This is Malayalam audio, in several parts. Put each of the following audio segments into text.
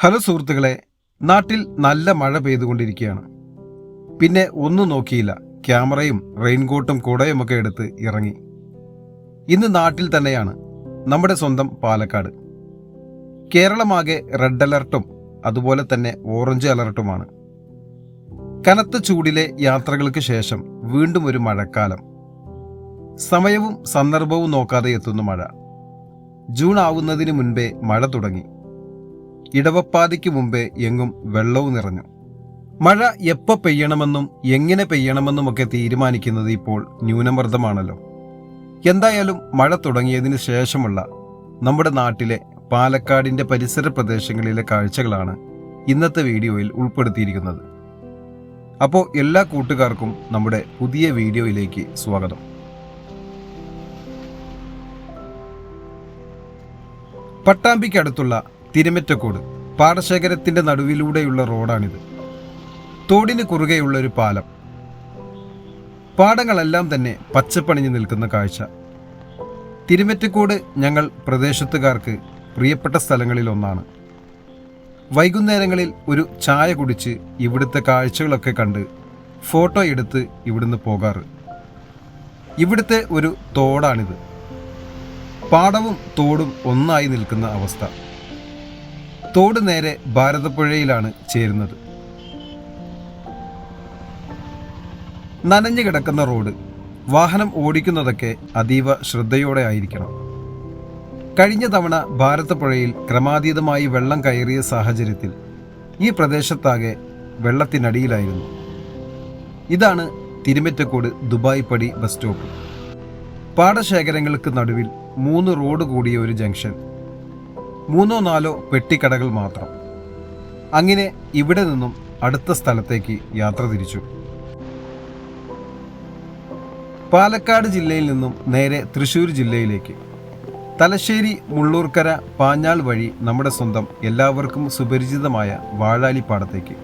ഹലോ സുഹൃത്തുക്കളെ നാട്ടിൽ നല്ല മഴ പെയ്തുകൊണ്ടിരിക്കുകയാണ്. പിന്നെ ഒന്നും നോക്കിയില്ല. ക്യാമറയും റെയിൻകോട്ടും കുടയുമൊക്കെ എടുത്ത് ഇറങ്ങി. ഇന്ന് നാട്ടിൽ തന്നെയാണ് നമ്മുടെ സ്വന്തം പാലക്കാട്. കേരളമാകെ റെഡ് അലർട്ടും അതുപോലെ തന്നെ ഓറഞ്ച് അലർട്ടുമാണ്. കനത്ത ചൂടിലെ യാത്രകൾക്ക് ശേഷം വീണ്ടും ഒരു മഴക്കാലം. സമയവും സന്ദർഭവും നോക്കാതെ എത്തുന്ന മഴ. ജൂൺ ആവുന്നതിന് മുൻപേ മഴ തുടങ്ങി. ഇടവപ്പാതിക്ക് മുമ്പേ എങ്ങും വെള്ളവും നിറഞ്ഞു. മഴ എപ്പോൾ പെയ്യണമെന്നും എങ്ങനെ പെയ്യണമെന്നുമൊക്കെ തീരുമാനിക്കുന്നത് ഇപ്പോൾ ന്യൂനമർദ്ദമാണല്ലോ. എന്തായാലും മഴ തുടങ്ങിയതിന് ശേഷമുള്ള നമ്മുടെ നാട്ടിലെ പാലക്കാടിന്റെ പരിസര പ്രദേശങ്ങളിലെ കാഴ്ചകളാണ് ഇന്നത്തെ വീഡിയോയിൽ ഉൾപ്പെടുത്തിയിരിക്കുന്നത്. അപ്പോൾ എല്ലാ കൂട്ടുകാർക്കും നമ്മുടെ പുതിയ വീഡിയോയിലേക്ക് സ്വാഗതം. പട്ടാമ്പിക്കടുത്തുള്ള തിരുമറ്റക്കോട് പാടശേഖരത്തിന്റെ നടുവിലൂടെയുള്ള റോഡാണിത്. തോടിന് കുറുകെയുള്ള ഒരു പാലം. പാടങ്ങളെല്ലാം തന്നെ പച്ചപ്പണിഞ്ഞു നിൽക്കുന്ന കാഴ്ച. തിരുമറ്റക്കോട് ഞങ്ങൾ പ്രദേശത്തുകാർക്ക് പ്രിയപ്പെട്ട സ്ഥലങ്ങളിൽ ഒന്നാണ് വൈകുന്നേരങ്ങളിൽ ഒരു ചായ കുടിച്ച് ഇവിടുത്തെ കാഴ്ചകളൊക്കെ കണ്ട് ഫോട്ടോ എടുത്ത് ഇവിടുന്ന് പോകാറ്. ഇവിടുത്തെ ഒരു തോടാണിത്. പാടവും തോടും ഒന്നായി നിൽക്കുന്ന അവസ്ഥ. തോട് നേരെ ഭാരതപ്പുഴയിലാണ് ചേരുന്നത്. നനഞ്ഞു കിടക്കുന്ന റോഡ് വാഹനം ഓടിക്കുന്നതൊക്കെ അതീവ ശ്രദ്ധയോടെ ആയിരിക്കണം. കഴിഞ്ഞ തവണ ഭാരതപ്പുഴയിൽ ക്രമാതീതമായി വെള്ളം കയറിയ സാഹചര്യത്തിൽ ഈ പ്രദേശത്താകെ വെള്ളത്തിനടിയിലായിരുന്നു. ഇതാണ് തിരുമറ്റക്കോട് ദുബായ് പടി ബസ് സ്റ്റോപ്പ്. പാടശേഖരങ്ങൾക്ക് നടുവിൽ മൂന്ന് റോഡ് കൂടിയ ഒരു ജംഗ്ഷൻ. മൂന്നോ നാലോ പെട്ടിക്കടകൾ മാത്രം. അങ്ങനെ ഇവിടെ നിന്നും അടുത്ത സ്ഥലത്തേക്ക് യാത്ര തിരിച്ചു. പാലക്കാട് ജില്ലയിൽ നിന്നും നേരെ തൃശൂർ ജില്ലയിലേക്ക്. തലശ്ശേരി മുള്ളൂർക്കര പാഞ്ഞാൾ വഴി നമ്മുടെ സ്വന്തം എല്ലാവർക്കും സുപരിചിതമായ വാഴാലിപ്പാടത്തേക്ക്.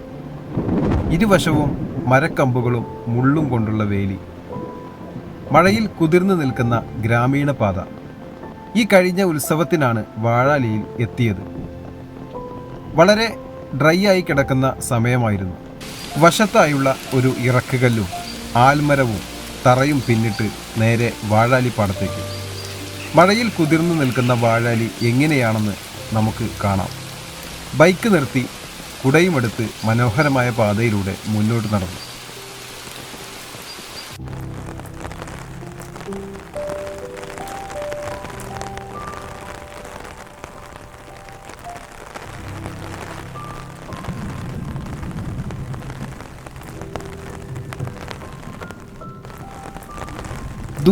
ഇരുവശവും മരക്കമ്പുകളും മുള്ളും കൊണ്ടുള്ള വേലി. മഴയിൽ കുതിർന്നു നിൽക്കുന്ന ഗ്രാമീണ പാത. ഈ കഴിഞ്ഞ ഉത്സവത്തിനാണ് വാഴാലിയിൽ എത്തിയത്. വളരെ ഡ്രൈ ആയി കിടക്കുന്ന സമയമായിരുന്നു. വശത്തായുള്ള ഒരു ഇറക്കുകല്ലും ആൽമരവും തറയും പിന്നിട്ട് നേരെ വാഴാലി പാടത്തേക്ക്. മഴയിൽ കുതിർന്നു നിൽക്കുന്ന വാഴാലി എങ്ങനെയാണെന്ന് നമുക്ക് കാണാം. ബൈക്ക് നിർത്തി കുടയുമെടുത്ത് മനോഹരമായ പാതയിലൂടെ മുന്നോട്ട് നടന്നു.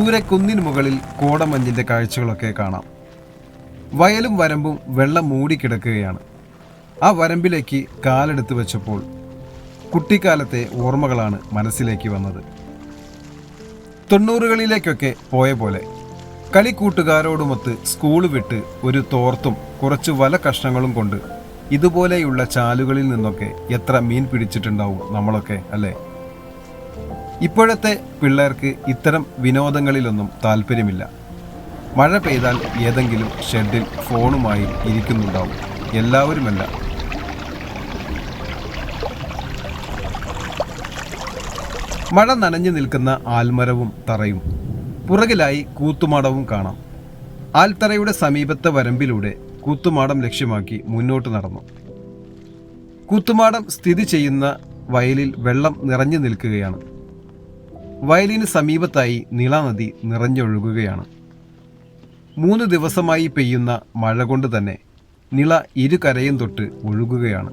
ദൂരെ കുന്നിന് മുകളിൽ കോടമഞ്ഞിന്റെ കാഴ്ചകളൊക്കെ കാണാം. വയലും വരമ്പും വെള്ളം മൂടിക്കിടക്കുകയാണ് ആ വരമ്പിലേക്ക് കാലെടുത്ത് വെച്ചപ്പോൾ കുട്ടിക്കാലത്തെ ഓർമ്മകളാണ് മനസ്സിലേക്ക് വന്നത്. തൊണ്ണൂറുകളിലേക്കൊക്കെ പോയ പോലെ കളിക്കൂട്ടുകാരോടുമൊത്ത് സ്കൂൾ വിട്ട് ഒരു തോർത്തും കുറച്ച് വല കഷ്ണങ്ങളും കൊണ്ട് ഇതുപോലെയുള്ള ചാലുകളിൽ നിന്നൊക്കെ എത്ര മീൻ പിടിച്ചിട്ടുണ്ടാവും നമ്മളൊക്കെ അല്ലേ? ഇപ്പോഴത്തെ പിള്ളേർക്ക് ഇത്തരം വിനോദങ്ങളിലൊന്നും താല്പര്യമില്ല. മഴ പെയ്താൽ ഏതെങ്കിലും ഷെഡിൽ ഫോണുമായി ഇരിക്കുന്നുണ്ടാവും. എല്ലാവരുമല്ല. മഴ നനഞ്ഞു നിൽക്കുന്ന ആൽമരവും തറയും. പുറകിലായി കൂത്തുമാടവും കാണാം. ആൽത്തറയുടെ സമീപത്തെ വരമ്പിലൂടെ കൂത്തുമാടം ലക്ഷ്യമാക്കി മുന്നോട്ട് നടന്നു. കൂത്തുമാടം സ്ഥിതി ചെയ്യുന്ന വയലിൽ വെള്ളം നിറഞ്ഞു നിൽക്കുകയാണ്. വയലിന് സമീപത്തായി നീളാനദി നിറഞ്ഞൊഴുകുകയാണ്. മൂന്ന് ദിവസമായി പെയ്യുന്ന മഴ കൊണ്ട് തന്നെ നിള ഇരുകരയും തൊട്ട് ഒഴുകുകയാണ്.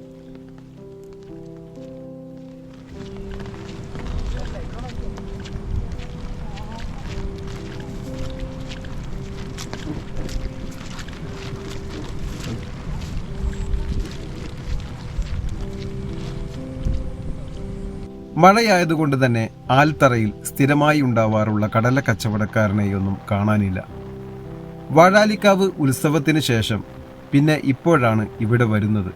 മഴയായതുകൊണ്ട് തന്നെ ആൽത്തറയിൽ സ്ഥിരമായി ഉണ്ടാവാറുള്ള കടല കച്ചവടക്കാരനെയൊന്നും കാണാനില്ല. വാഴാലിക്കാവ് ഉത്സവത്തിന് ശേഷം പിന്നെ ഇപ്പോഴാണ് ഇവിടെ വരുന്നത്.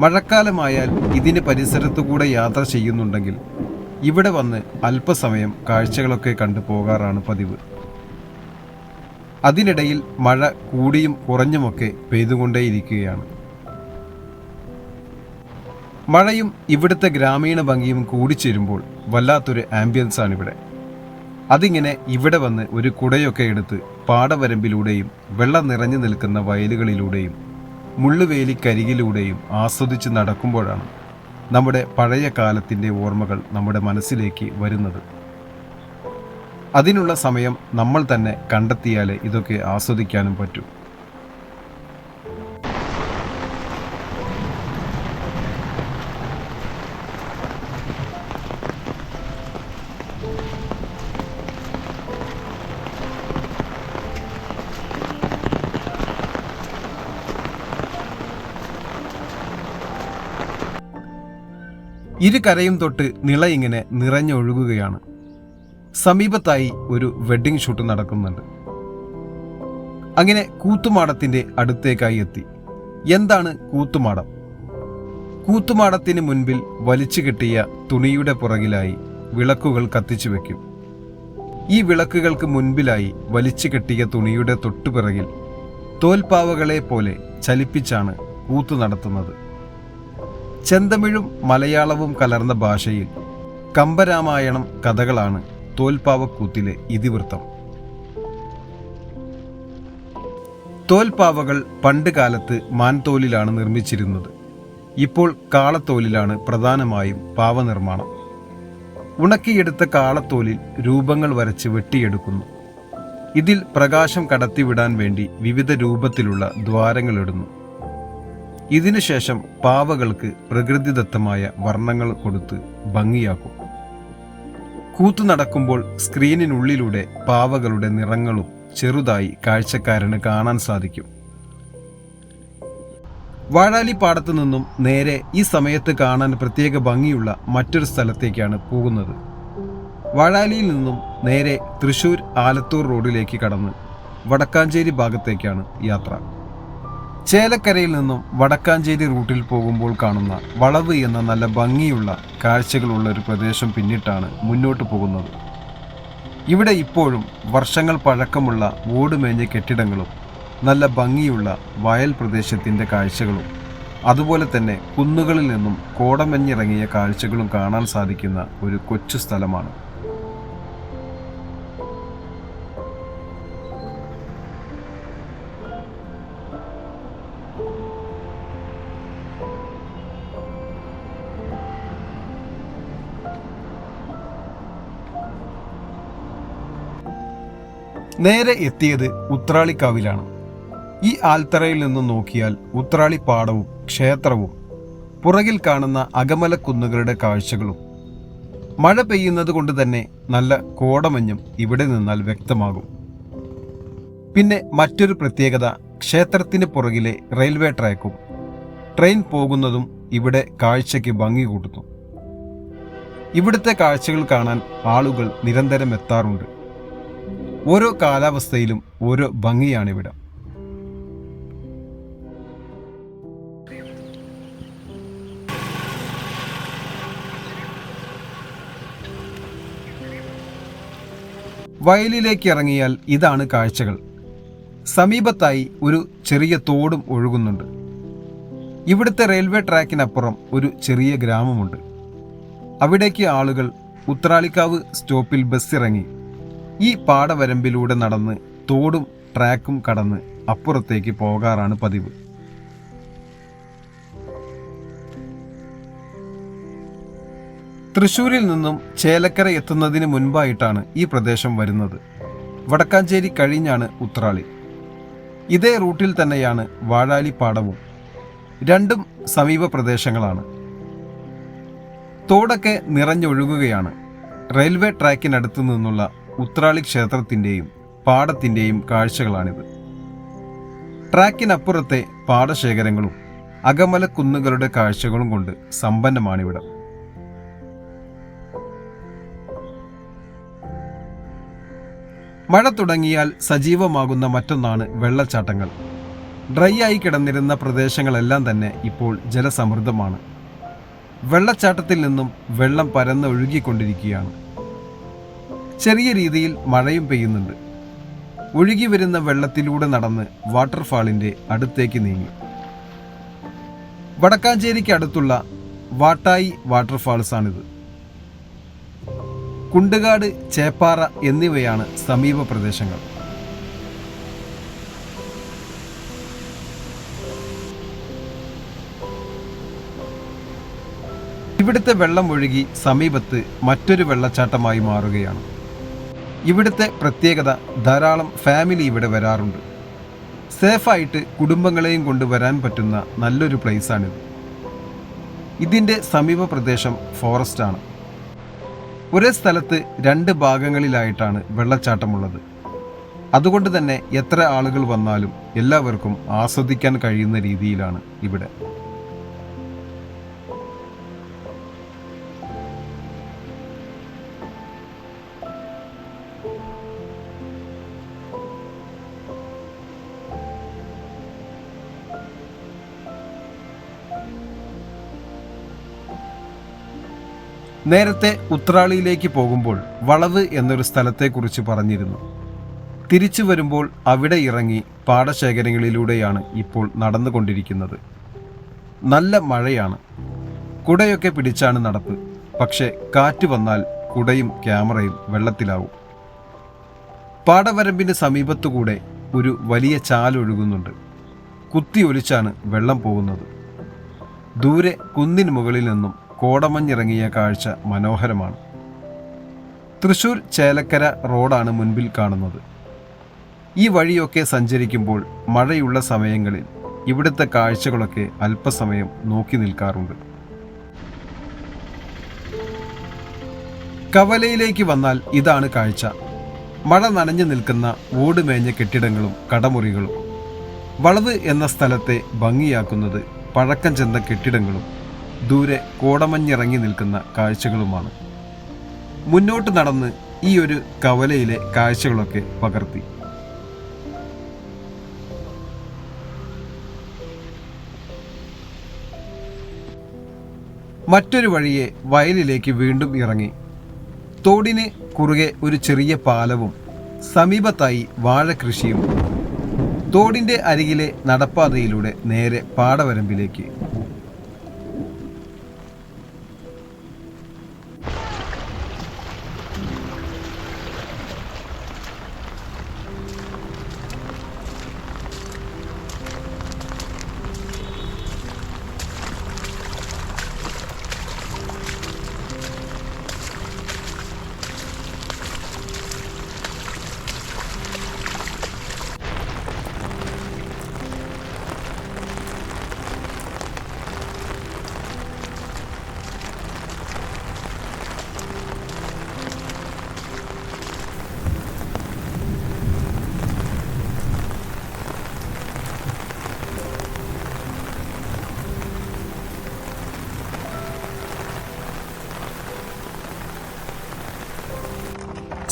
മഴക്കാലമായാൽ ഇതിന് പരിസരത്തുകൂടെ യാത്ര ചെയ്യുന്നുണ്ടെങ്കിൽ ഇവിടെ വന്ന് അല്പസമയം കാഴ്ചകളൊക്കെ കണ്ടു പോകാറാണ് പതിവ്. അതിനിടയിൽ മഴ കൂടിയും കുറഞ്ഞുമൊക്കെ പെയ്തുകൊണ്ടേയിരിക്കുകയാണ്. മഴയും ഇവിടുത്തെ ഗ്രാമീണ ഭംഗിയും കൂടിച്ചേരുമ്പോൾ വല്ലാത്തൊരു ആംബിയൻസ് ആണ് ഇവിടെ അതിങ്ങനെ ഇവിടെ വന്ന് ഒരു കുടയൊക്കെ എടുത്ത് പാടവരമ്പിലൂടെയും വെള്ളം നിറഞ്ഞു നിൽക്കുന്ന വയലുകളിലൂടെയും മുള്ളുവേലിക്കരികിലൂടെയും ആസ്വദിച്ച് നടക്കുമ്പോഴാണ് നമ്മുടെ പഴയ കാലത്തിന്റെ ഓർമ്മകൾ നമ്മുടെ മനസ്സിലേക്ക് വരുന്നത്. അതിനുള്ള സമയം നമ്മൾ തന്നെ കണ്ടെത്തിയാലേ ഇതൊക്കെ ആസ്വദിക്കാനും പറ്റൂ. ഇരു കരയും തൊട്ട് നിള ഇങ്ങനെ നിറഞ്ഞൊഴുകുകയാണ്. സമീപത്തായി ഒരു വെഡ്ഡിംഗ് ഷൂട്ട് നടക്കുന്നുണ്ട്. അങ്ങനെ കൂത്തുമാടത്തിന്റെ അടുത്തേക്കായി എത്തി. എന്താണ് കൂത്തുമാടം? കൂത്തുമാടത്തിന് മുൻപിൽ വലിച്ചു കെട്ടിയ തുണിയുടെ പുറകിലായി വിളക്കുകൾ കത്തിച്ചു വെക്കും. ഈ വിളക്കുകൾക്ക് മുൻപിലായി വലിച്ചു കെട്ടിയ തുണിയുടെ തൊട്ടുപിറകിൽ തോൽപ്പാവകളെ പോലെ ചലിപ്പിച്ചാണ് കൂത്തു നടത്തുന്നത്. ചെന്തമിഴും മലയാളവും കലർന്ന ഭാഷയിൽ കമ്പരാമായണം കഥകളാണ് തോൽപ്പാവക്കൂത്തിലെ ഇതിവൃത്തം. തോൽപ്പാവകൾ പണ്ട് കാലത്ത് മാൻതോലിലാണ് നിർമ്മിച്ചിരുന്നത്. ഇപ്പോൾ കാളത്തോലിലാണ് പ്രധാനമായും പാവനിർമ്മാണം. ഉണക്കിയെടുത്ത കാളത്തോലിൽ രൂപങ്ങൾ വരച്ച് വെട്ടിയെടുക്കുന്നു. ഇതിൽ പ്രകാശം കടത്തിവിടാൻ വേണ്ടി വിവിധ രൂപത്തിലുള്ള ദ്വാരങ്ങളിടുന്നു ഇതിനുശേഷം പാവകൾക്ക് പ്രകൃതിദത്തമായ വർണങ്ങൾ കൊടുത്ത് ഭംഗിയാക്കും. കൂത്തു നടക്കുമ്പോൾ സ്ക്രീനിനുള്ളിലൂടെ പാവകളുടെ നിറങ്ങളും ചെറുതായി കാഴ്ചക്കാരന് കാണാൻ സാധിക്കും. വാഴാലി പാടത്ത് നിന്നും നേരെ ഈ സമയത്ത് കാണാൻ പ്രത്യേക ഭംഗിയുള്ള മറ്റൊരു സ്ഥലത്തേക്കാണ് പോകുന്നത്. വാഴാലിയിൽ നിന്നും നേരെ തൃശൂർ ആലത്തൂർ റോഡിലേക്ക് കടന്ന് വടക്കാഞ്ചേരി ഭാഗത്തേക്കാണ് യാത്ര. ചേലക്കരയിൽ നിന്നും വടക്കാഞ്ചേരി റൂട്ടിൽ പോകുമ്പോൾ കാണുന്ന വളവ് എന്ന നല്ല ഭംഗിയുള്ള കാഴ്ചകളുള്ള ഒരു പ്രദേശം പിന്നിട്ടാണ് മുന്നോട്ട് പോകുന്നത്. ഇവിടെ ഇപ്പോഴും വർഷങ്ങൾ പഴക്കമുള്ള ഓടുമേഞ്ഞ കെട്ടിടങ്ങളും നല്ല ഭംഗിയുള്ള വയൽ പ്രദേശത്തിന്റെ കാഴ്ചകളും അതുപോലെ തന്നെ കുന്നുകളിൽ നിന്നും കോടമഞ്ഞിറങ്ങിയ കാഴ്ചകളും കാണാൻ സാധിക്കുന്ന ഒരു കൊച്ചു സ്ഥലമാണ്. നേരെ എത്തിയത് ഉത്രാളിക്കാവിലാണ്. ഈ ആൽത്തറയിൽ നിന്ന് നോക്കിയാൽ ഉത്രാളി പാടവും ക്ഷേത്രവും പുറകിൽ കാണുന്ന അകമല കുന്നുകളുടെ കാഴ്ചകളും. മഴ പെയ്യുന്നത് കൊണ്ട് തന്നെ നല്ല കോടമഞ്ഞും ഇവിടെ നിന്നാൽ വ്യക്തമാകും. പിന്നെ മറ്റൊരു പ്രത്യേകത ക്ഷേത്രത്തിന് പുറകിലെ റെയിൽവേ ട്രാക്കും. ട്രെയിൻ പോകുന്നതും ഇവിടെ കാഴ്ചയ്ക്ക് ഭംഗി കൂട്ടുന്നു. ഇവിടുത്തെ കാഴ്ചകൾ കാണാൻ ആളുകൾ നിരന്തരം എത്താറുണ്ട്. ഓരോ കാലാവസ്ഥയിലും ഓരോ ഭംഗിയാണ് ഇവിടെ. വയലിലേക്ക് ഇറങ്ങിയാൽ ഇതാണ് കാഴ്ചകൾ. സമീപത്തായി ഒരു ചെറിയ തോടും ഒഴുകുന്നുണ്ട്. ഇവിടുത്തെ റെയിൽവേ ട്രാക്കിനപ്പുറം ഒരു ചെറിയ ഗ്രാമമുണ്ട്. അവിടേക്ക് ആളുകൾ ഉത്രാളിക്കാവ് സ്റ്റോപ്പിൽ ബസ് ഇറങ്ങി ഈ പാടവരമ്പിലൂടെ നടന്ന് തോടും ട്രാക്കും കടന്ന് അപ്പുറത്തേക്ക് പോകാറാണ് പതിവ്. തൃശൂരിൽ നിന്നും ചേലക്കര എത്തുന്നതിന് മുൻപായിട്ടാണ് ഈ പ്രദേശം വരുന്നത്. വടക്കാഞ്ചേരി കഴിഞ്ഞാണ് ഉത്രാളി. ഇതേ റൂട്ടിൽ തന്നെയാണ് വാഴാലി പാടവും. രണ്ടും സമീപ പ്രദേശങ്ങളാണ്. തോടൊക്കെ നിറഞ്ഞൊഴുകുകയാണ്. റെയിൽവേ ട്രാക്കിനടുത്തു നിന്നുള്ള ഉത്രാളി ക്ഷേത്രത്തിന്റെയും പാടത്തിന്റെയും കാഴ്ചകളാണിത്. ട്രാക്കിനപ്പുറത്തെ പാടശേഖരങ്ങളും അകമല കുന്നുകളുടെ കാഴ്ചകളും കൊണ്ട് സമ്പന്നമാണിവിടം. മഴ തുടങ്ങിയാൽ സജീവമാകുന്ന മറ്റൊന്നാണ് വെള്ളച്ചാട്ടങ്ങൾ. ഡ്രൈ ആയി കിടന്നിരുന്ന പ്രദേശങ്ങളെല്ലാം തന്നെ ഇപ്പോൾ ജലസമൃദ്ധമാണ്. വെള്ളച്ചാട്ടത്തിൽ നിന്നും വെള്ളം പരന്ന് ഒഴുകിക്കൊണ്ടിരിക്കുകയാണ്. ചെറിയ രീതിയിൽ മഴയും പെയ്യുന്നുണ്ട്. ഒഴുകി വരുന്ന വെള്ളത്തിലൂടെ നടന്ന് വാട്ടർഫാളിന്റെ അടുത്തേക്ക് നീങ്ങി. വടക്കാഞ്ചേരിക്ക് അടുത്തുള്ള വാട്ടായി വാട്ടർഫാൾസ് ആണിത് കുണ്ടുകാട് ചേപ്പാറ എന്നിവയാണ് സമീപ പ്രദേശങ്ങൾ. ഇവിടുത്തെ വെള്ളം ഒഴുകി സമീപത്ത് മറ്റൊരു വെള്ളച്ചാട്ടമായി മാറുകയാണ്. ഇവിടുത്തെ പ്രത്യേകത ധാരാളം ഫാമിലി ഇവിടെ വരാറുണ്ട്. സേഫായിട്ട് കുടുംബങ്ങളെയും കൊണ്ട് വരാൻ പറ്റുന്ന നല്ലൊരു പ്ലേസാണിത്. ഇതിന്റെ സമീപ പ്രദേശം ഫോറസ്റ്റാണ് ഒരേ സ്ഥലത്ത് രണ്ട് ഭാഗങ്ങളിലായിട്ടാണ് വെള്ളച്ചാട്ടമുള്ളത്. അതുകൊണ്ട് തന്നെ എത്ര ആളുകൾ വന്നാലും എല്ലാവർക്കും ആസ്വദിക്കാൻ കഴിയുന്ന രീതിയിലാണ് ഇവിടെ. നേരത്തെ ഉത്രാളിയിലേക്ക് പോകുമ്പോൾ വളവ് എന്നൊരു സ്ഥലത്തെക്കുറിച്ച് പറഞ്ഞിരുന്നു. തിരിച്ചു വരുമ്പോൾ അവിടെ ഇറങ്ങി പാടശേഖരങ്ങളിലൂടെയാണ് ഇപ്പോൾ നടന്നുകൊണ്ടിരിക്കുന്നത്. നല്ല മഴയാണ്. കുടയൊക്കെ പിടിച്ചാണ് നടപ്പ്. പക്ഷേ കാറ്റ് വന്നാൽ കുടയും ക്യാമറയും വെള്ളത്തിലാവും. പാടവരമ്പിന് സമീപത്തുകൂടെ ഒരു വലിയ ചാലൊഴുകുന്നുണ്ട്. കുത്തി ഒലിച്ചാണ് വെള്ളം പോകുന്നത്. ദൂരെ കുന്നിന് മുകളിൽ നിന്നും കോടമഞ്ഞിറങ്ങിയ കാഴ്ച മനോഹരമാണ്. തൃശൂർ ചേലക്കര റോഡാണ് മുൻപിൽ കാണുന്നത്. ഈ വഴിയൊക്കെ സഞ്ചരിക്കുമ്പോൾ മഴയുള്ള സമയങ്ങളിൽ ഇവിടുത്തെ കാഴ്ചകളൊക്കെ അല്പസമയം നോക്കി നിൽക്കാറുണ്ട്. കവലയിലേക്ക് വന്നാൽ ഇതാണ് കാഴ്ച. മഴ നനഞ്ഞു നിൽക്കുന്ന ഓടുമേഞ്ഞ കെട്ടിടങ്ങളും കടമുറികളും. വളവ് എന്ന സ്ഥലത്തെ ഭംഗിയാക്കുന്നത് പഴക്കം ചെന്ന കെട്ടിടങ്ങളും ദൂരെ കോടമഞ്ഞിറങ്ങി നിൽക്കുന്ന കാഴ്ചകളുമാണ്. മുന്നോട്ട് നടന്ന് ഈ ഒരു കവലയിലെ കാഴ്ചകളൊക്കെ പകർത്തി. മറ്റൊരു വഴിയെ വയലിലേക്ക് വീണ്ടും ഇറങ്ങി. തോടിന് കുറുകെ ഒരു ചെറിയ പാലവും സമീപത്തായി വാഴകൃഷിയും തോടിന്റെ അരികിലെ നടപ്പാതയിലൂടെ നേരെ പാടവരമ്പിലേക്ക്.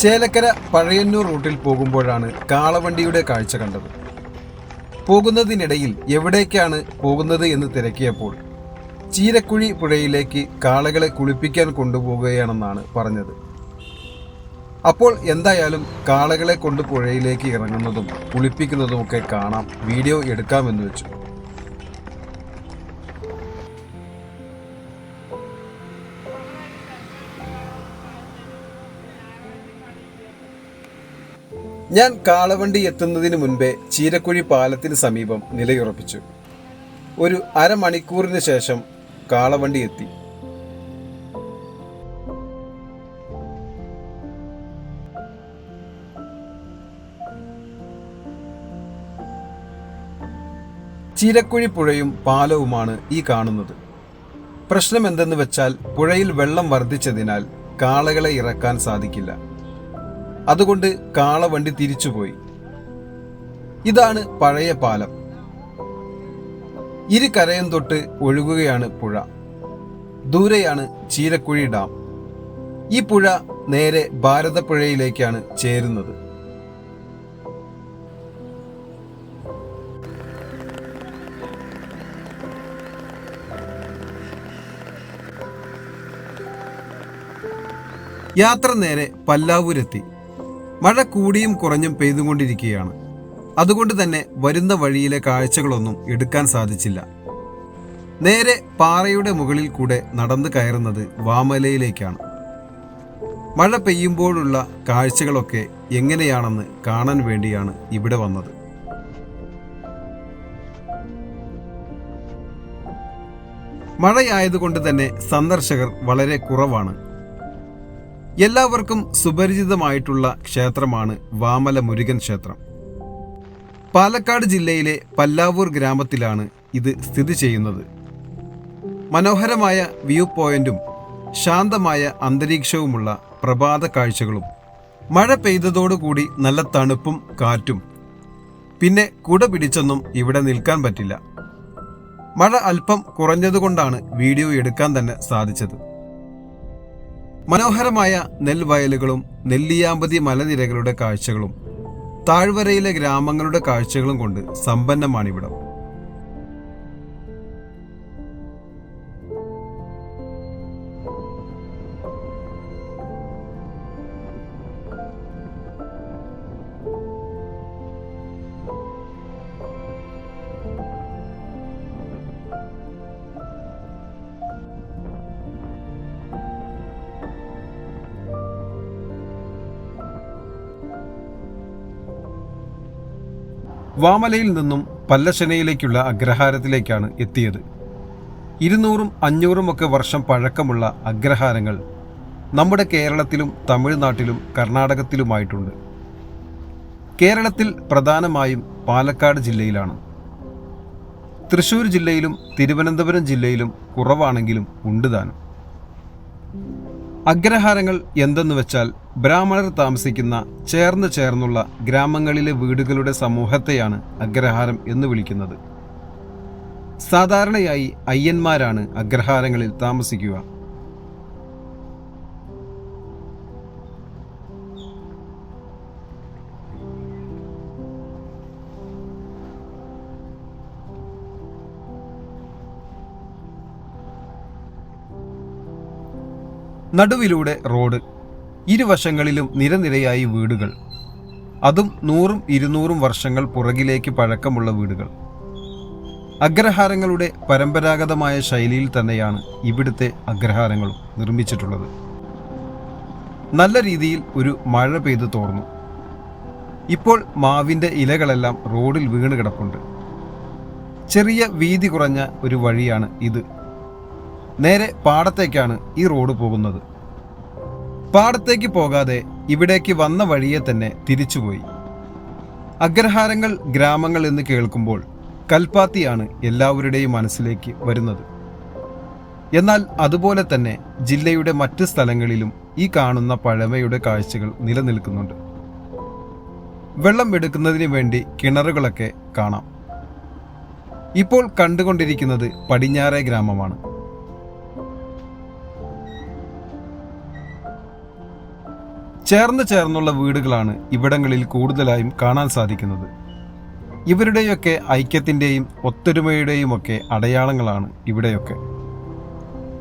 ചേലക്കര പഴയന്നൂർ റൂട്ടിൽ പോകുമ്പോഴാണ് കാളവണ്ടിയുടെ കാഴ്ച കണ്ടത്. പോകുന്നതിനിടയിൽ എവിടേക്കാണ് പോകുന്നത് എന്ന് തിരക്കിയപ്പോൾ ചീരക്കുഴി പുഴയിലേക്ക് കാളകളെ കുളിപ്പിക്കാൻ കൊണ്ടുപോകുകയാണെന്നാണ് പറഞ്ഞത്. അപ്പോൾ എന്തായാലും കാളകളെ കൊണ്ട് പുഴയിലേക്ക് ഇറങ്ങുന്നതും കുളിപ്പിക്കുന്നതും കുളിപ്പിക്കുന്നതുമൊക്കെ കാണാം. വീഡിയോ എടുക്കാമെന്ന് വെച്ചു. ഞാൻ കാളവണ്ടി എത്തുന്നതിന് മുൻപേ ചീരക്കുഴി പാലത്തിന് സമീപം നിലയുറപ്പിച്ചു. ഒരു അരമണിക്കൂറിന് ശേഷം കാളവണ്ടി എത്തി. ചീരക്കുഴി പുഴയും പാലവുമാണ് ഈ കാണുന്നത്. പ്രശ്നം എന്തെന്ന് വെച്ചാൽ പുഴയിൽ വെള്ളം വർദ്ധിച്ചതിനാൽ കാളകളെ ഇറക്കാൻ സാധിക്കില്ല. അതുകൊണ്ട് കാളവണ്ടി തിരിച്ചുപോയി. ഇതാണ് പഴയ പാലം. ഇരു കരയും തൊട്ട് ഒഴുകുകയാണ് പുഴ. ദൂരെയാണ് ചീരക്കുഴി ഡാം. ഈ പുഴ നേരെ ഭാരതപ്പുഴയിലേക്കാണ് ചേരുന്നത്. യാത്ര നേരെ പല്ലാവൂരെത്തി. മഴ കൂടിയും കുറഞ്ഞും പെയ്തുകൊണ്ടിരിക്കുകയാണ്. അതുകൊണ്ട് തന്നെ വരുന്ന വഴിയിലെ കാഴ്ചകളൊന്നും എടുക്കാൻ സാധിച്ചില്ല. നേരെ പാറയുടെ മുകളിൽ കൂടെ നടന്നു കയറുന്നത് വാമലയിലേക്കാണ്. മഴ പെയ്യുമ്പോഴുള്ള കാഴ്ചകളൊക്കെ എങ്ങനെയാണെന്ന് കാണാൻ വേണ്ടിയാണ് ഇവിടെ വന്നത്. മഴയായതുകൊണ്ട് തന്നെ സന്ദർശകർ വളരെ കുറവാണ്. എല്ലാവർക്കും സുപരിചിതമായിട്ടുള്ള ക്ഷേത്രമാണ് വാമല മുരുകൻ ക്ഷേത്രം. പാലക്കാട് ജില്ലയിലെ പല്ലാവൂർ ഗ്രാമത്തിലാണ് ഇത് സ്ഥിതി ചെയ്യുന്നത്. മനോഹരമായ വ്യൂ പോയിന്റും ശാന്തമായ അന്തരീക്ഷവുമുള്ള പ്രഭാത കാഴ്ചകളും മഴ പെയ്തതോടുകൂടി നല്ല തണുപ്പും കാറ്റും പിന്നെ കുട പിടിച്ചൊന്നും ഇവിടെ നിൽക്കാൻ പറ്റില്ല. മഴ അല്പം കുറഞ്ഞതുകൊണ്ടാണ് വീഡിയോ എടുക്കാൻ തന്നെ സാധിച്ചത്. മനോഹരമായ നെൽവയലുകളും നെല്ലിയാമ്പതി മലനിരകളുടെ കാഴ്ചകളും താഴ്വരയിലെ ഗ്രാമങ്ങളുടെ കാഴ്ചകളും കൊണ്ട് സമ്പന്നമാണിവിടം. വാമലയിൽ നിന്നും പല്ലശനയിലേക്കുള്ള അഗ്രഹാരത്തിലേക്കാണ് എത്തിയത്. ഇരുന്നൂറും അഞ്ഞൂറും ഒക്കെ വർഷം പഴക്കമുള്ള അഗ്രഹാരങ്ങൾ നമ്മുടെ കേരളത്തിലും തമിഴ്നാട്ടിലും കർണാടകത്തിലുമായിട്ടുണ്ട്. കേരളത്തിൽ പ്രധാനമായും പാലക്കാട് ജില്ലയിലാണ്. തൃശൂർ ജില്ലയിലും തിരുവനന്തപുരം ജില്ലയിലും കുറവാണെങ്കിലും ഉണ്ട് താനും. അഗ്രഹാരങ്ങൾ എന്തെന്ന് വെച്ചാൽ ബ്രാഹ്മണർ താമസിക്കുന്ന ചേർന്ന് ചേർന്നുള്ള ഗ്രാമങ്ങളിലെ വീടുകളുടെ സമൂഹത്തെയാണ് അഗ്രഹാരം എന്ന് വിളിക്കുന്നത്. സാധാരണയായി അയ്യന്മാരാണ് അഗ്രഹാരങ്ങളിൽ താമസിക്കുക. നടുവിലൂടെ റോഡ് ഇരുവശങ്ങളിലും നിരനിരയായി വീടുകൾ. അതും നൂറും ഇരുന്നൂറും വർഷങ്ങൾ പുറകിലേക്ക് പഴക്കമുള്ള വീടുകൾ. അഗ്രഹാരങ്ങളുടെ പരമ്പരാഗതമായ ശൈലിയിൽ തന്നെയാണ് ഇവിടുത്തെ അഗ്രഹാരങ്ങളും നിർമ്മിച്ചിട്ടുള്ളത്. നല്ല രീതിയിൽ ഒരു മഴ പെയ്തു തോർന്നു. ഇപ്പോൾ മാവിന്റെ ഇലകളെല്ലാം റോഡിൽ വീണ് കിടപ്പുണ്ട്. ചെറിയ വീതി കുറഞ്ഞ ഒരു വഴിയാണ് ഇത്. നേരെ പാടത്തേക്കാണ് ഈ റോഡ് പോകുന്നത്. പാടത്തേക്ക് പോകാതെ ഇവിടേക്ക് വന്ന വഴിയെ തന്നെ തിരിച്ചുപോയി. അഗ്രഹാരങ്ങൾ ഗ്രാമങ്ങൾ എന്ന് കേൾക്കുമ്പോൾ കൽപ്പാത്തിയാണ് എല്ലാവരുടെയും മനസ്സിലേക്ക് വരുന്നത്. എന്നാൽ അതുപോലെ തന്നെ ജില്ലയുടെ മറ്റ് സ്ഥലങ്ങളിലും ഈ കാണുന്ന പഴമയുടെ കാഴ്ചകൾ നിലനിൽക്കുന്നുണ്ട്. വെള്ളം എടുക്കുന്നതിന് വേണ്ടി കിണറുകളൊക്കെ കാണാം. ഇപ്പോൾ കണ്ടുകൊണ്ടിരിക്കുന്നത് പടിഞ്ഞാറേ ഗ്രാമമാണ്. ചേർന്ന് ചേർന്നുള്ള വീടുകളാണ് ഇവിടങ്ങളിൽ കൂടുതലായും കാണാൻ സാധിക്കുന്നത്. ഇവരുടെയൊക്കെ ഐക്യത്തിന്റെയും ഒത്തൊരുമയുടെയും ഒക്കെ അടയാളങ്ങളാണ് ഇവിടെയൊക്കെ.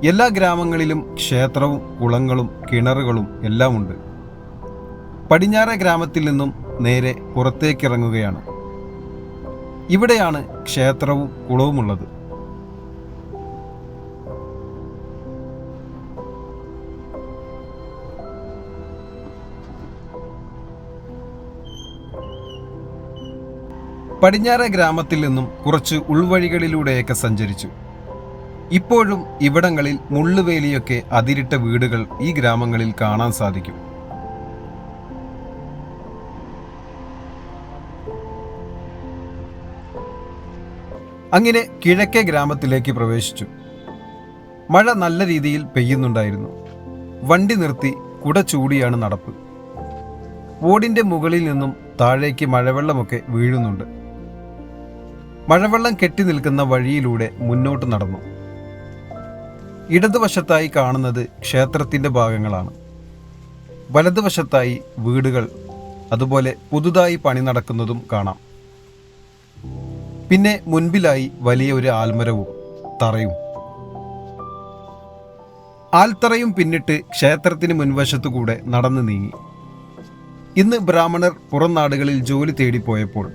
എല്ലാ ഗ്രാമങ്ങളിലും ക്ഷേത്രവും കുളങ്ങളും കിണറുകളും എല്ലാം ഉണ്ട് പടിഞ്ഞാറേ ഗ്രാമത്തിൽ നിന്നും നേരെ പുറത്തേക്കിറങ്ങുകയാണ്. ഇവിടെയാണ് ക്ഷേത്രവും കുളവുമുള്ളത്. പടിഞ്ഞാറേ ഗ്രാമത്തിൽ നിന്നും കുറച്ച് ഉൾവഴികളിലൂടെയൊക്കെ സഞ്ചരിച്ചു. ഇപ്പോഴും ഇവിടങ്ങളിൽ മുള്ളുവേലിയൊക്കെ അതിരിട്ട വീടുകൾ ഈ ഗ്രാമങ്ങളിൽ കാണാൻ സാധിക്കും. അങ്ങനെ കിഴക്കേ ഗ്രാമത്തിലേക്ക് പ്രവേശിച്ചു. മഴ നല്ല രീതിയിൽ പെയ്യുന്നുണ്ടായിരുന്നു. വണ്ടി നിർത്തി കുട ചൂടിയാണ് നടപ്പ്. ഓടിന്റെ മുകളിൽ നിന്നും താഴേക്ക് മഴവെള്ളമൊക്കെ വീഴുന്നുണ്ട്. മഴവെള്ളം കെട്ടി നിൽക്കുന്ന വഴിയിലൂടെ മുന്നോട്ട് നടന്നു. ഇടതുവശത്തായി കാണുന്നത് ക്ഷേത്രത്തിന്റെ ഭാഗങ്ങളാണ്. വലതുവശത്തായി വീടുകൾ അതുപോലെ പുതുതായി പണി നടക്കുന്നതും കാണാം. പിന്നെ മുൻപിലായി വലിയ ഒരു ആൽമരവും തറയും. ആൽത്തറയും പിന്നിട്ട് ക്ഷേത്രത്തിന് മുൻവശത്തു കൂടെ നടന്നു നീങ്ങി. ഇന്ന് ബ്രാഹ്മണർ പുറം നാടുകളിൽ ജോലി തേടി പോയപ്പോൾ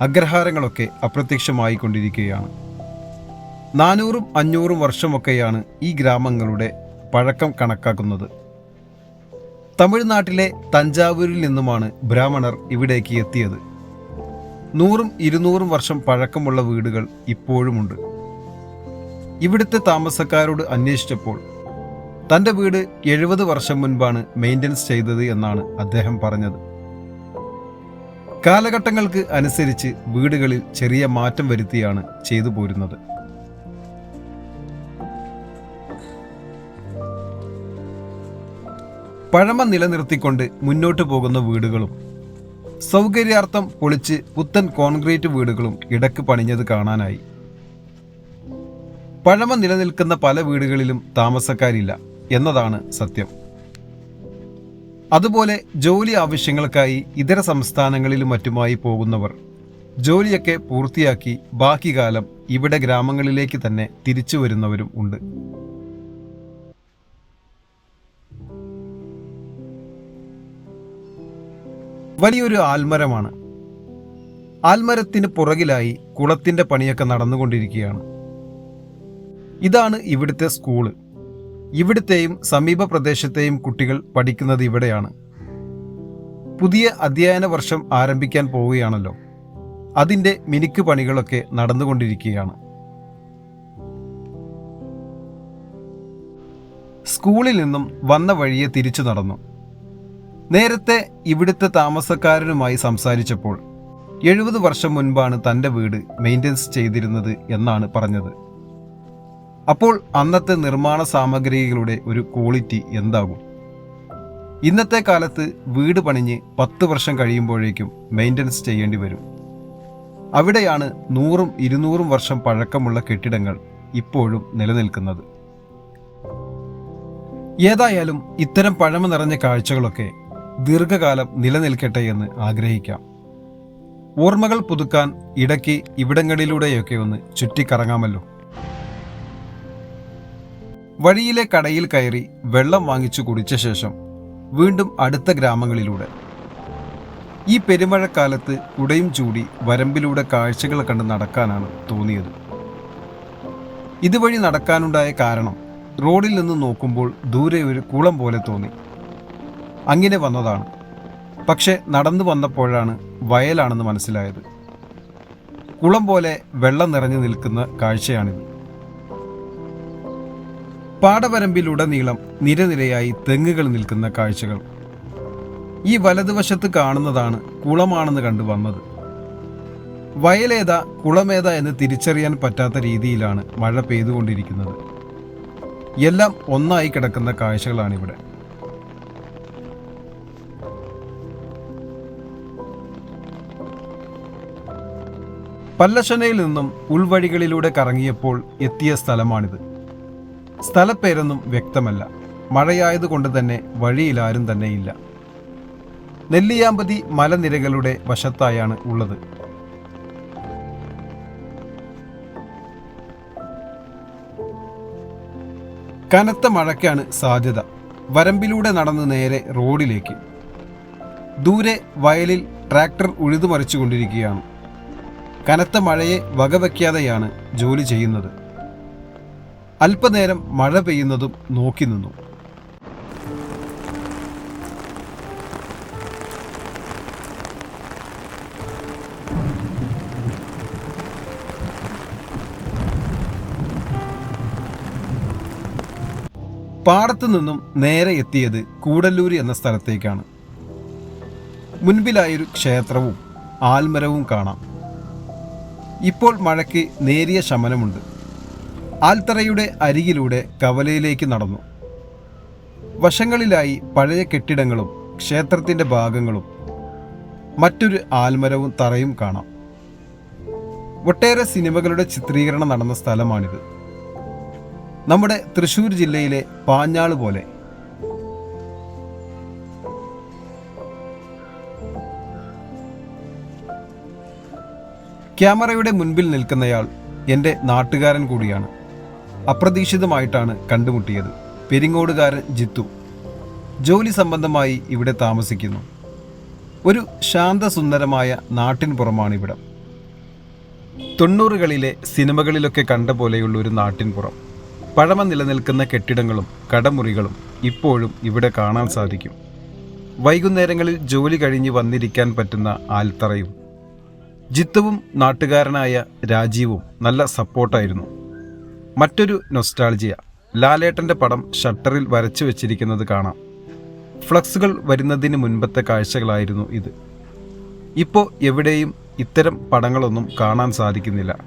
അഗ്രഹാരങ്ങളൊക്കെ അപ്രത്യക്ഷമായി കൊണ്ടിരിക്കുകയാണ് നാനൂറും അഞ്ഞൂറും വർഷമൊക്കെയാണ് ഈ ഗ്രാമങ്ങളുടെ പഴക്കം കണക്കാക്കുന്നത്. തമിഴ്നാട്ടിലെ തഞ്ചാവൂരിൽ നിന്നുമാണ് ബ്രാഹ്മണർ ഇവിടേക്ക് എത്തിയത്. നൂറും ഇരുന്നൂറും വർഷം പഴക്കമുള്ള വീടുകൾ ഇപ്പോഴുമുണ്ട്. ഇവിടുത്തെ താമസക്കാരോട് അന്വേഷിച്ചപ്പോൾ തന്റെ വീട് എഴുപത് വർഷം മുൻപാണ് മെയിന്റനൻസ് ചെയ്തത് എന്നാണ് അദ്ദേഹം പറഞ്ഞത്. കാലഘട്ടങ്ങൾക്ക് അനുസരിച്ച് വീടുകളിൽ ചെറിയ മാറ്റം വരുത്തിയാണ് ചെയ്തു പോരുന്നത്. പഴമ നിലനിർത്തിക്കൊണ്ട് മുന്നോട്ട് പോകുന്ന വീടുകളും സൗകര്യാർത്ഥം പൊളിച്ച് പുത്തൻ കോൺക്രീറ്റ് വീടുകളും ഇടയ്ക്ക് പണിഞ്ഞത് കാണാനായി. പഴമ നിലനിൽക്കുന്ന പല വീടുകളിലും താമസക്കാരില്ല എന്നതാണ് സത്യം. അതുപോലെ ജോലി ആവശ്യങ്ങൾക്കായി ഇതര സംസ്ഥാനങ്ങളിലും മറ്റുമായി പോകുന്നവർ ജോലിയൊക്കെ പൂർത്തിയാക്കി ബാക്കി കാലം ഇവിടെ ഗ്രാമങ്ങളിലേക്ക് തന്നെ തിരിച്ചു വരുന്നവരും ഉണ്ട്. വലിയൊരു ആൽമരമാണ്. ആൽമരത്തിന് പുറകിലായി കുളത്തിന്റെ പണിയൊക്കെ നടന്നുകൊണ്ടിരിക്കുകയാണ്. ഇതാണ് ഇവിടുത്തെ സ്കൂൾ. ഇവിടുത്തെയും സമീപ പ്രദേശത്തെയും കുട്ടികൾ പഠിക്കുന്നത് ഇവിടെയാണ്. പുതിയ അധ്യയന വർഷം ആരംഭിക്കാൻ പോവുകയാണല്ലോ. അതിന്റെ മിനുക്ക് പണികളൊക്കെ നടന്നുകൊണ്ടിരിക്കുകയാണ്. സ്കൂളിൽ നിന്നും വന്ന വഴിയെ തിരിച്ചു നടന്നു. നേരത്തെ ഇവിടുത്തെ താമസക്കാരനുമായി സംസാരിച്ചപ്പോൾ എഴുപത് വർഷം മുൻപാണ് തന്റെ വീട് മെയിന്റനൻസ് ചെയ്തിരുന്നത് എന്നാണ് പറഞ്ഞത്. അപ്പോൾ അന്നത്തെ നിർമ്മാണ സാമഗ്രികളുടെ ഒരു ക്വാളിറ്റി എന്താകും? ഇന്നത്തെ കാലത്ത് വീട് പണിഞ്ഞ് പത്ത് വർഷം കഴിയുമ്പോഴേക്കും മെയിന്റനൻസ് ചെയ്യേണ്ടി വരും. അവിടെയാണ് നൂറും ഇരുന്നൂറും വർഷം പഴക്കമുള്ള കെട്ടിടങ്ങൾ ഇപ്പോഴും നിലനിൽക്കുന്നത്. ഏതായാലും ഇത്തരം പഴമ നിറഞ്ഞ കാഴ്ചകളൊക്കെ ദീർഘകാലം നിലനിൽക്കട്ടെ എന്ന് ആഗ്രഹിക്കാം. ഓർമ്മകൾ പുതുക്കാൻ ഇടയ്ക്ക് ഇവിടങ്ങളിലൂടെയൊക്കെ ഒന്ന് ചുറ്റിക്കറങ്ങാമല്ലോ. വഴിയിലെ കടയിൽ കയറി വെള്ളം വാങ്ങിച്ചു കുടിച്ച ശേഷം വീണ്ടും അടുത്ത ഗ്രാമങ്ങളിലൂടെ. ഈ പെരുമഴക്കാലത്ത് കുടയും ചൂടി വരമ്പിലൂടെ കാഴ്ചകൾ കണ്ട് നടക്കാനാണ് തോന്നിയത്. ഇതുവഴി നടക്കാനുണ്ടായ കാരണം റോഡിൽ നിന്ന് നോക്കുമ്പോൾ ദൂരെ ഒരു കുളം പോലെ തോന്നി. അങ്ങനെ വന്നതാണ്. പക്ഷെ നടന്നു വന്നപ്പോഴാണ് വയലാണെന്ന് മനസ്സിലായത്. കുളം പോലെ വെള്ളം നിറഞ്ഞു നിൽക്കുന്ന കാഴ്ചയാണിത്. പാടവരമ്പിലുടനീളം നിരനിരയായി തെങ്ങുകൾ നിൽക്കുന്ന കാഴ്ചകൾ. ഈ വലതുവശത്ത് കാണുന്നതാണ് കുളമാണെന്ന് കണ്ടു വന്നത്. വയലേതാ കുളമേതാ എന്ന് തിരിച്ചറിയാൻ പറ്റാത്ത രീതിയിലാണ് മഴ പെയ്തുകൊണ്ടിരിക്കുന്നത്. എല്ലാം ഒന്നായി കിടക്കുന്ന കാഴ്ചകളാണിവിടെ. പല്ലശനയിൽ നിന്നും ഉൾവഴികളിലൂടെ കറങ്ങിയപ്പോൾ എത്തിയ സ്ഥലമാണിത്. സ്ഥലപ്പേരൊന്നും വ്യക്തമല്ല. മഴയായതുകൊണ്ട് തന്നെ വഴിയിലാരും തന്നെയില്ല. നെല്ലിയാമ്പതി മലനിരകളുടെ വശത്തായാണ് ഉള്ളത്. കനത്ത മഴയ്ക്കാണ് സാധ്യത. വരമ്പിലൂടെ നടന്ന് നേരെ റോഡിലേക്ക്. ദൂരെ വയലിൽ ട്രാക്ടർ ഉഴുതുമറിച്ചുകൊണ്ടിരിക്കുകയാണ്. കനത്ത മഴയെ വകവയ്ക്കാതെയാണ് ജോലി ചെയ്യുന്നത്. അല്പനേരം മഴ പെയ്യുന്നതും നോക്കി നിന്നു. പാടത്തു നിന്നും നേരെ എത്തിയത് കൂടല്ലൂര് എന്ന സ്ഥലത്തേക്കാണ്. മുൻപിലായൊരു ക്ഷേത്രവും ആൽമരവും കാണാം. ഇപ്പോൾ മഴയ്ക്ക് നേരിയ ശമനമുണ്ട്. ആൽത്തറയുടെ അരികിലൂടെ കവലയിലേക്ക് നടന്നു. വശങ്ങളിലായി പഴയ കെട്ടിടങ്ങളും ക്ഷേത്രത്തിന്റെ ഭാഗങ്ങളും മറ്റൊരു ആൽമരവും തറയും കാണാം. ഒട്ടേറെ സിനിമകളുടെ ചിത്രീകരണം നടന്ന സ്ഥലമാണിത്. നമ്മുടെ തൃശൂർ ജില്ലയിലെ പാഞ്ഞാൾ പോലെ. ക്യാമറയുടെ മുൻപിൽ നിൽക്കുന്നയാൾ എന്റെ നാട്ടുകാരൻ കൂടിയാണ്. അപ്രതീക്ഷിതമായിട്ടാണ് കണ്ടുമുട്ടിയത്. പെരിങ്ങോടുകാരൻ ജിത്തു ജോലി സംബന്ധമായി ഇവിടെ താമസിക്കുന്നു. ഒരു ശാന്തസുന്ദരമായ നാട്ടിൻ പുറമാണിവിടം. തൊണ്ണൂറുകളിലെ സിനിമകളിലൊക്കെ കണ്ട പോലെയുള്ള ഒരു നാട്ടിൻപുറം പഴമ നിലനിൽക്കുന്ന കെട്ടിടങ്ങളും കടമുറികളും ഇപ്പോഴും ഇവിടെ കാണാൻ സാധിക്കും. വൈകുന്നേരങ്ങളിൽ ജോലി കഴിഞ്ഞ് വന്നിരിക്കാൻ പറ്റുന്ന ആൽത്തറയും. ജിത്തുവും നാട്ടുകാരനായ രാജീവും നല്ല സപ്പോർട്ടായിരുന്നു മറ്റൊരു നൊസ്റ്റാൾജിയ ലാലേട്ടന്റെ പടം ഷട്ടറിൽ വരച്ചു വെച്ചിരിക്കുന്നത് കാണാം. ഫ്ലക്സുകൾ വരുന്നതിന് മുൻപത്തെ കാഴ്ചകളായിരുന്നു ഇത്. ഇപ്പോൾ എവിടെയും ഇത്തരം പടങ്ങളൊന്നും കാണാൻ സാധിക്കുന്നില്ല.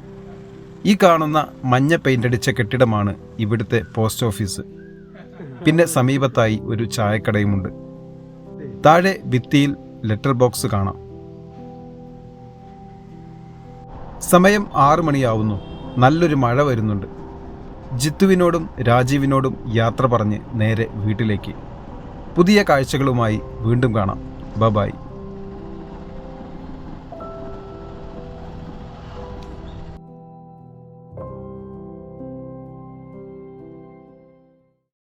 ഈ കാണുന്ന മഞ്ഞ പെയിന്റടിച്ച കെട്ടിടമാണ് ഇവിടുത്തെ പോസ്റ്റ് ഓഫീസ്. പിന്നെ സമീപത്തായി ഒരു ചായക്കടയുമുണ്ട്. താഴെ ഭിത്തിയിൽ ലെറ്റർ ബോക്സ് കാണാം. സമയം ആറു മണിയാവുന്നു. നല്ലൊരു മഴ വരുന്നുണ്ട്. ജിത്തുവിനോടും രാജീവിനോടും യാത്ര പറഞ്ഞ് നേരെ വീട്ടിലേക്ക്. പുതിയ കാഴ്ചകളുമായി വീണ്ടും കാണാം. Bye-bye bye